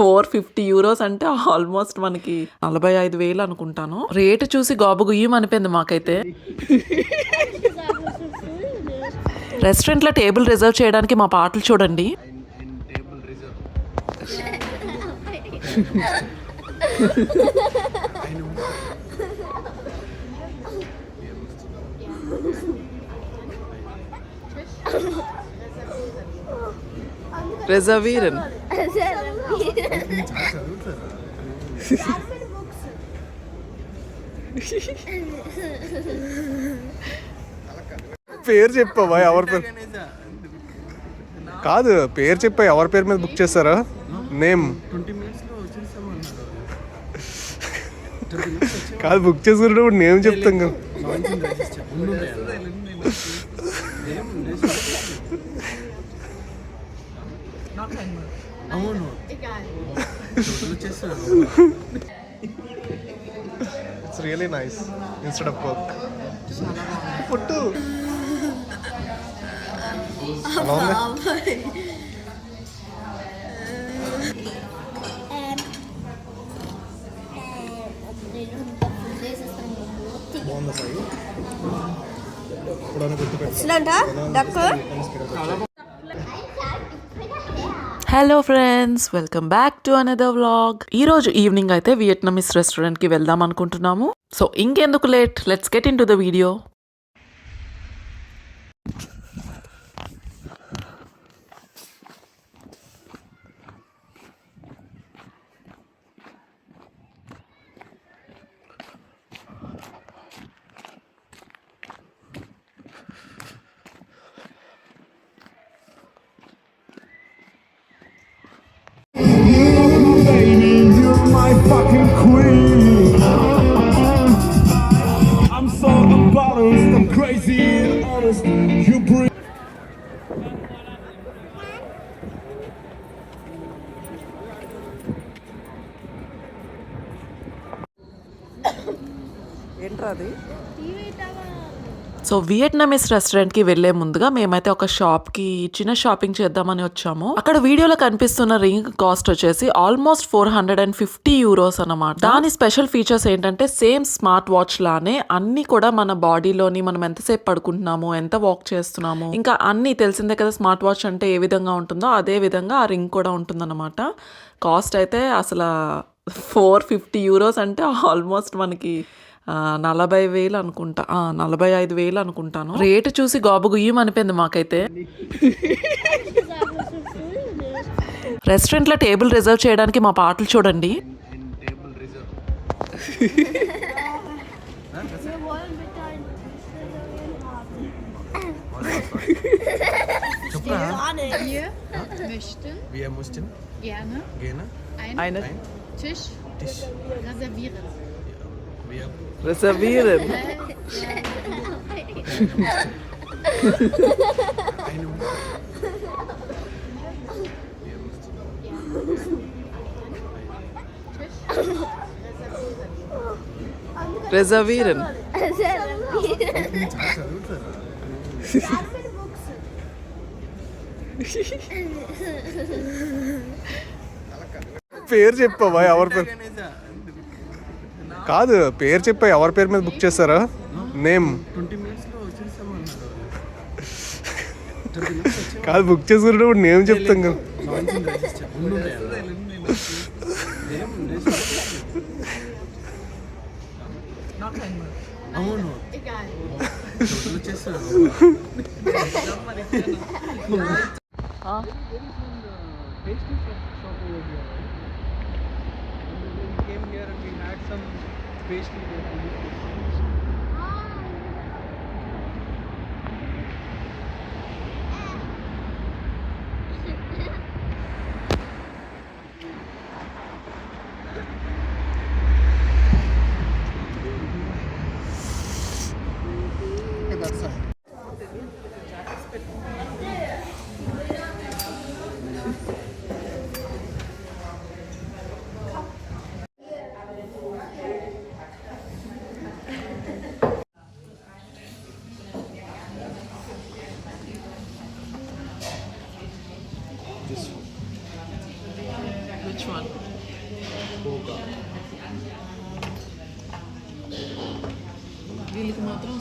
Four fifty euros అంటే almost మనకి నలభై ఐదు వేలు అనుకుంటాను. రేటు చూసి గాబు గుయ్యం అనిపోయింది మాకైతే. రెస్టారెంట్లో టేబుల్ రిజర్వ్ చేయడానికి మా పాటలు చూడండి. రిజర్వీరన్ పేరు చెప్పవా ఎవరి పేరు? కాదు పేరు చెప్పా ఎవరి పేరు మీద బుక్ చేస్తారా నేమ్. కాదు బుక్ చేసుకున్నప్పుడు నేమ్ చెప్తాం కదా. అవును. It's really nice instead of coke food బాగుందా సాయి ఇప్పుడు duck hello friends welcome back to another vlog ఈ రోజు ఈవినింగ్ అయితే వియట్నమీస్ రెస్టారెంట్కి వెళ్దాం అనుకుంటున్నాము. సో ఇంకెందుకు late let's get into the video balanced and crazy and honest. You so Vietnamese రెస్టారెంట్కి వెళ్ళే ముందుగా మేమైతే ఒక షాప్కి చిన్న షాపింగ్ చేద్దామని వచ్చాము. అక్కడ వీడియోలో కనిపిస్తున్న రింగ్ కాస్ట్ వచ్చేసి almost four hundred and fifty euros అనమాట దాని స్పెషల్ ఫీచర్స్ ఏంటంటే సేమ్ స్మార్ట్ వాచ్ లానే అన్ని కూడా మన బాడీలోని మనం ఎంతసేపు పడుకుంటున్నాము ఎంత వాక్ చేస్తున్నాము ఇంకా అన్ని తెలిసిందే కదా స్మార్ట్ వాచ్ అంటే ఏ విధంగా ఉంటుందో అదే విధంగా ఆ రింగ్ కూడా ఉంటుందన్నమాట. కాస్ట్ అయితే అసలు ఫోర్ ఫిఫ్టీ యూరోస్ అంటే ఆల్మోస్ట్ మనకి నలభై వేలు అనుకుంటా. ఆ, నలభై ఐదు వేలు అనుకుంటాను. రేటు చూసి గాబు గుయ్యం అనిపోయింది మాకైతే. రెస్టారెంట్లో టేబుల్ రిజర్వ్ చేయడానికి మా పాటలు చూడండి. Wir möchten gerne. Gerne? Einen Eine Tisch. Tisch. Reservieren. Wir రిజర్వీరన్ eine రిజర్వీరన్ పేరు చెప్పవా ఎవరి పేరు కాదు పేరు చెప్పా ఎవరి పేరు మీద బుక్ చేస్తారా నేమ్ కాదు బుక్ చేసుకున్నప్పుడు నేమ్ చెప్తాం కదా. అవును. we came here, and we had some pastry.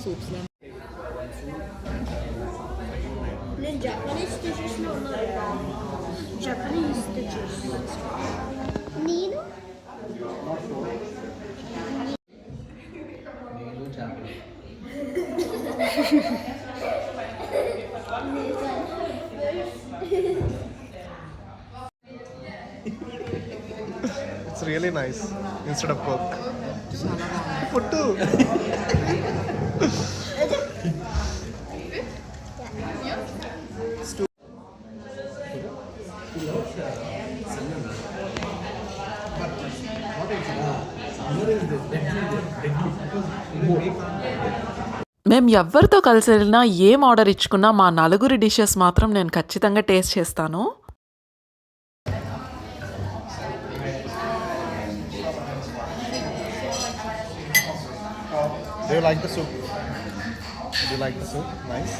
soupçlar. Ne Japanese dishes no number Japanese dishes. Neeru? Neeru Japanese. it's really nice instead of coke. Puttu. మేము ఎవరితో కలిసి వెళ్ళినా ఏం ఆర్డర్ ఇచ్చుకున్నా మా నలుగురి డిషెస్ మాత్రం నేను ఖచ్చితంగా టేస్ట్ చేస్తాను Do you like the soup? Do you like the soup? Nice.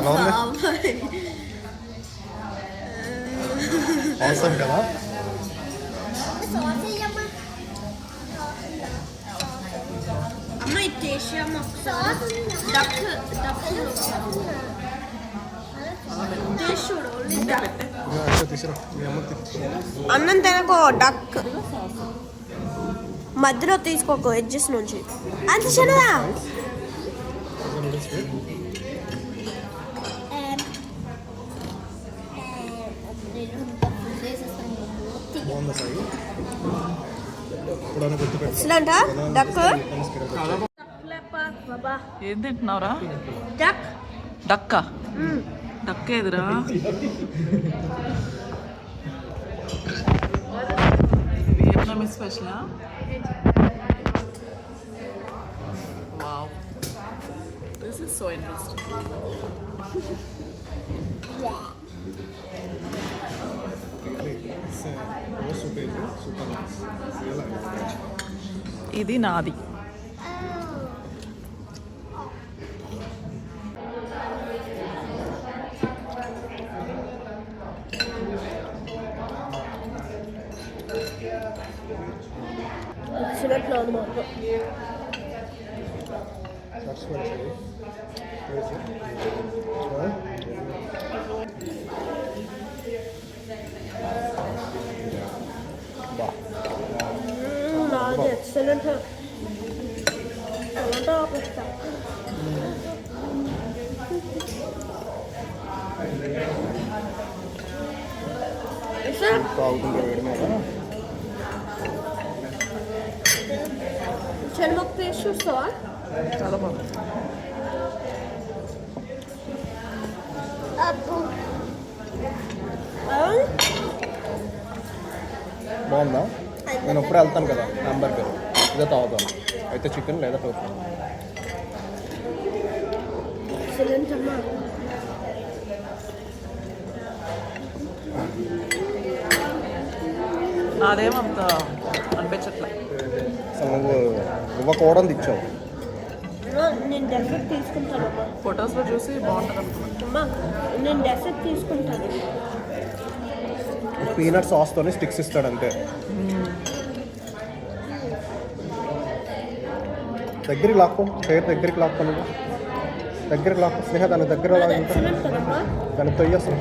ఎలా ఉంది అవసరం కదా సాస్ అమ్మ ఇది taste sauce duck duck taste చూడు అన్నం తినకో డక్ మధ్యలో తీసుకోకు ఎడ్జెస్ నుంచి. అంత చిన్నదా? బాగుందా సాయి? ఎక్సలెంట్? డక్? ఏం తింటున్నావురా? డక్? డక్క? డక్క ఎదురా Vietnamese స్పెషలా? Wow. This is so interesting ఇది నాది excellent Evet, senin de. Sana da yapacağım. Sen? Kaldım görmeye ama. Çelmakta yaşıyorsa var. Tamam. Apple. Bana. నేను ఎప్పుడు వెళ్తాను కదా హాంబర్గర్ ఇదే తాగుతాను. అయితే చికెన్ లేదా టోఫు? నాదేమంత అనిపించట్లే. నువ్వు ఇవ్వకూడదు ఇచ్చావు. నేను డెసర్ట్ తీసుకుంటాను ఫొటోస్లో చూసి బాగుంటుంది నేను డెసర్ట్ తీసుకుంటాను. పీనట్ సాస్తోనే స్టిక్స్ ఇస్తాడు అంతే. దగ్గరికి లాక్కో పేరు దగ్గరికి లాక్కో నువ్వు దగ్గరికి లాక్కో. స్నేహ దాని దగ్గర దాన్ని తొయ్యి అసలు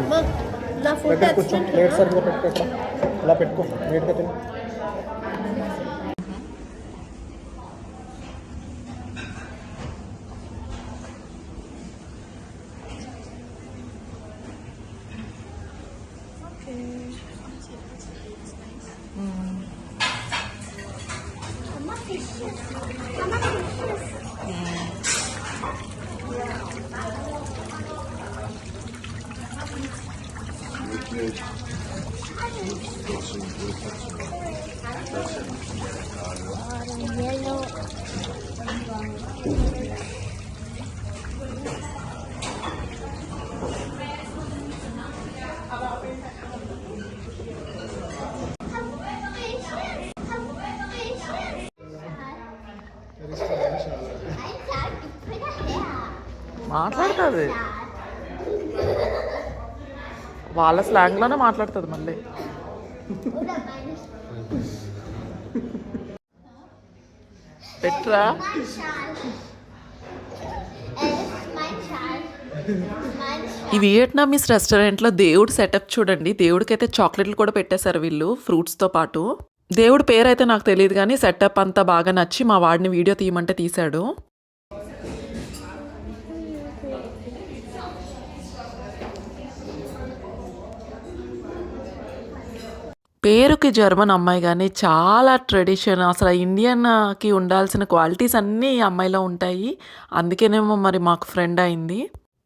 అమ్మా నా ఫుడ్ దగ్గర కూర్చో. ప్లేట్ సరిగ్గా పెట్టుకో. అలా పెట్టుకో. నీట్గా తిని మాట్లాడుతుంది వాళ్ళ స్లాంగ్లోనే మాట్లాడుతుంది మళ్ళీ. పెట్రా? ఈ వియట్నామీస్ రెస్టారెంట్లో దేవుడు సెటప్ చూడండి. దేవుడికైతే చాక్లెట్లు కూడా పెట్టేశారు వీళ్ళు ఫ్రూట్స్తో పాటు. దేవుడి పేరు అయితే నాకు తెలియదు కానీ సెటప్ అంతా బాగా నచ్చి మా వాడిని వీడియో తీయమంటే తీశాడు. పేరుకి జర్మన్ అమ్మాయి కానీ చాలా ట్రెడిషన్. అసలు ఇండియన్కి ఉండాల్సిన క్వాలిటీస్ అన్నీ ఈ అమ్మాయిలో ఉంటాయి. అందుకేనేమో మరి మాకు ఫ్రెండ్ అయింది.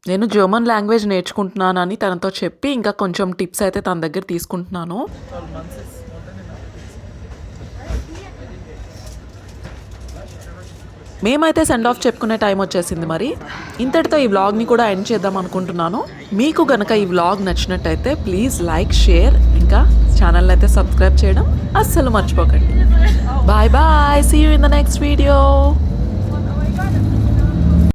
నేను జర్మన్ లాంగ్వేజ్ నేర్చుకుంటున్నానని తనతో చెప్పి ఇంకా కొంచెం టిప్స్ అయితే తన దగ్గర తీసుకుంటున్నాను. మేమైతే సెండ్ ఆఫ్ చెప్పుకునే టైం వచ్చేసింది మరి. ఇంతటితో ఈ వ్లాగ్ని కూడా ఎండ్ చేద్దాం అనుకుంటున్నాను. మీకు గనక ఈ వ్లాగ్ నచ్చినట్టయితే ప్లీజ్ లైక్ షేర్ ఇంకా ఛానల్ అయితే సబ్స్క్రైబ్ చేయడం అస్సలు మర్చిపోకండి. Bye bye see you in the next video